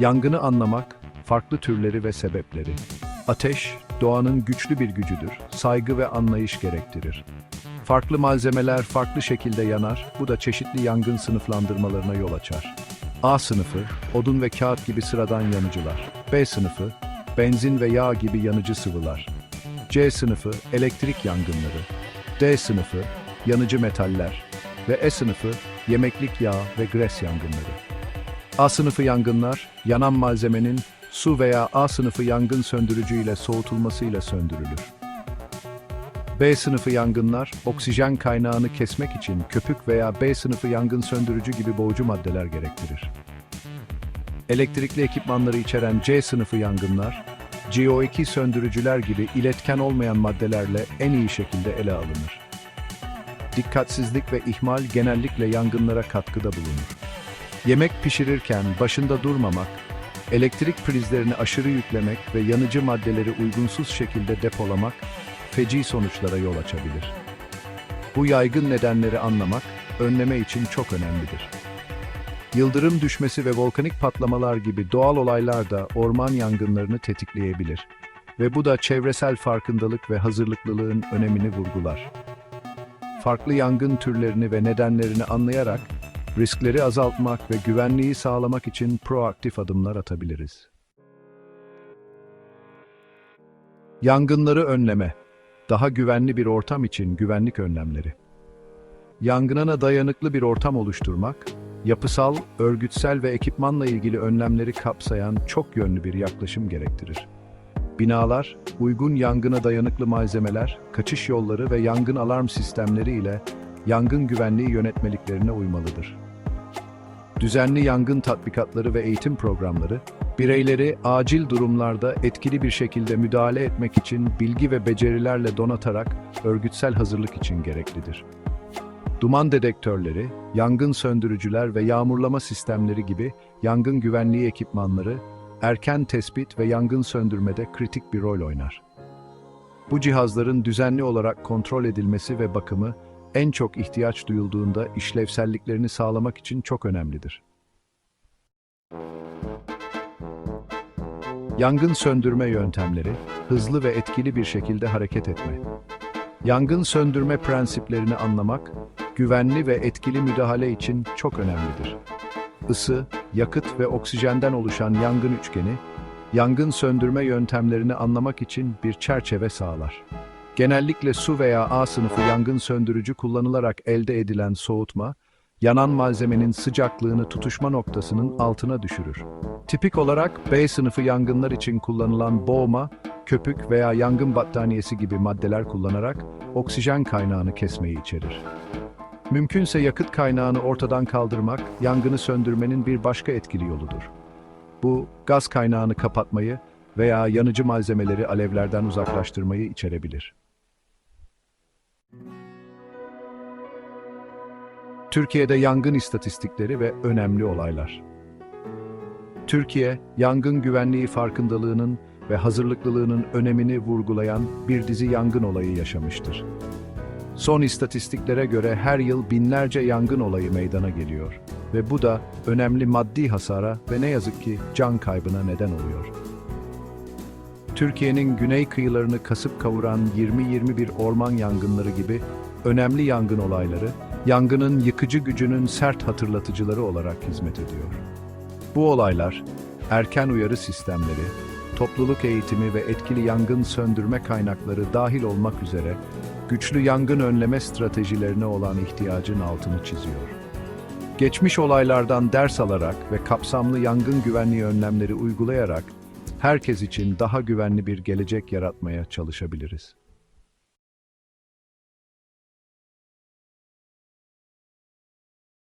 Yangını anlamak, farklı türleri ve sebepleri. Ateş, doğanın güçlü bir gücüdür, saygı ve anlayış gerektirir. Farklı malzemeler farklı şekilde yanar, bu da çeşitli yangın sınıflandırmalarına yol açar. A sınıfı, odun ve kağıt gibi sıradan yanıcılar. B sınıfı, benzin ve yağ gibi yanıcı sıvılar. C sınıfı, elektrik yangınları. D sınıfı, yanıcı metaller. Ve E sınıfı, yemeklik yağ ve gres yangınları. A sınıfı yangınlar, yanan malzemenin su veya A sınıfı yangın söndürücü ile soğutulmasıyla söndürülür. B sınıfı yangınlar, oksijen kaynağını kesmek için köpük veya B sınıfı yangın söndürücü gibi boğucu maddeler gerektirir. Elektrikli ekipmanları içeren C sınıfı yangınlar, CO2 söndürücüler gibi iletken olmayan maddelerle en iyi şekilde ele alınır. Dikkatsizlik ve ihmal genellikle yangınlara katkıda bulunur. Yemek pişirirken başında durmamak, elektrik prizlerini aşırı yüklemek ve yanıcı maddeleri uygunsuz şekilde depolamak feci sonuçlara yol açabilir. Bu yaygın nedenleri anlamak, önleme için çok önemlidir. Yıldırım düşmesi ve volkanik patlamalar gibi doğal olaylar da orman yangınlarını tetikleyebilir ve bu da çevresel farkındalık ve hazırlıklılığın önemini vurgular. Farklı yangın türlerini ve nedenlerini anlayarak riskleri azaltmak ve güvenliği sağlamak için proaktif adımlar atabiliriz. Yangınları önleme daha güvenli bir ortam için güvenlik önlemleri. Yangına dayanıklı bir ortam oluşturmak, yapısal, örgütsel ve ekipmanla ilgili önlemleri kapsayan çok yönlü bir yaklaşım gerektirir. Binalar, uygun yangına dayanıklı malzemeler, kaçış yolları ve yangın alarm sistemleri ile yangın güvenliği yönetmeliklerine uymalıdır. Düzenli yangın tatbikatları ve eğitim programları, bireyleri acil durumlarda etkili bir şekilde müdahale etmek için bilgi ve becerilerle donatarak örgütsel hazırlık için gereklidir. Duman dedektörleri, yangın söndürücüler ve yağmurlama sistemleri gibi yangın güvenliği ekipmanları, erken tespit ve yangın söndürmede kritik bir rol oynar. Bu cihazların düzenli olarak kontrol edilmesi ve bakımı, en çok ihtiyaç duyulduğunda işlevselliklerini sağlamak için çok önemlidir. Yangın söndürme yöntemleri, hızlı ve etkili bir şekilde hareket etme. Yangın söndürme prensiplerini anlamak, güvenli ve etkili müdahale için çok önemlidir. Isı, yakıt ve oksijenden oluşan yangın üçgeni, yangın söndürme yöntemlerini anlamak için bir çerçeve sağlar. Genellikle su veya A sınıfı yangın söndürücü kullanılarak elde edilen soğutma, yanan malzemenin sıcaklığını tutuşma noktasının altına düşürür. Tipik olarak B sınıfı yangınlar için kullanılan boğma, köpük veya yangın battaniyesi gibi maddeler kullanarak oksijen kaynağını kesmeyi içerir. Mümkünse yakıt kaynağını ortadan kaldırmak, yangını söndürmenin bir başka etkili yoludur. Bu, gaz kaynağını kapatmayı veya yanıcı malzemeleri alevlerden uzaklaştırmayı içerebilir. Türkiye'de yangın istatistikleri ve önemli olaylar. Türkiye, yangın güvenliği farkındalığının ve hazırlıklılığının önemini vurgulayan bir dizi yangın olayı yaşamıştır. Son istatistiklere göre her yıl binlerce yangın olayı meydana geliyor ve bu da önemli maddi hasara ve ne yazık ki can kaybına neden oluyor. Türkiye'nin güney kıyılarını kasıp kavuran 20-21 orman yangınları gibi önemli yangın olayları, yangının yıkıcı gücünün sert hatırlatıcıları olarak hizmet ediyor. Bu olaylar, erken uyarı sistemleri, topluluk eğitimi ve etkili yangın söndürme kaynakları dahil olmak üzere güçlü yangın önleme stratejilerine olan ihtiyacın altını çiziyor. Geçmiş olaylardan ders alarak ve kapsamlı yangın güvenliği önlemleri uygulayarak herkes için daha güvenli bir gelecek yaratmaya çalışabiliriz.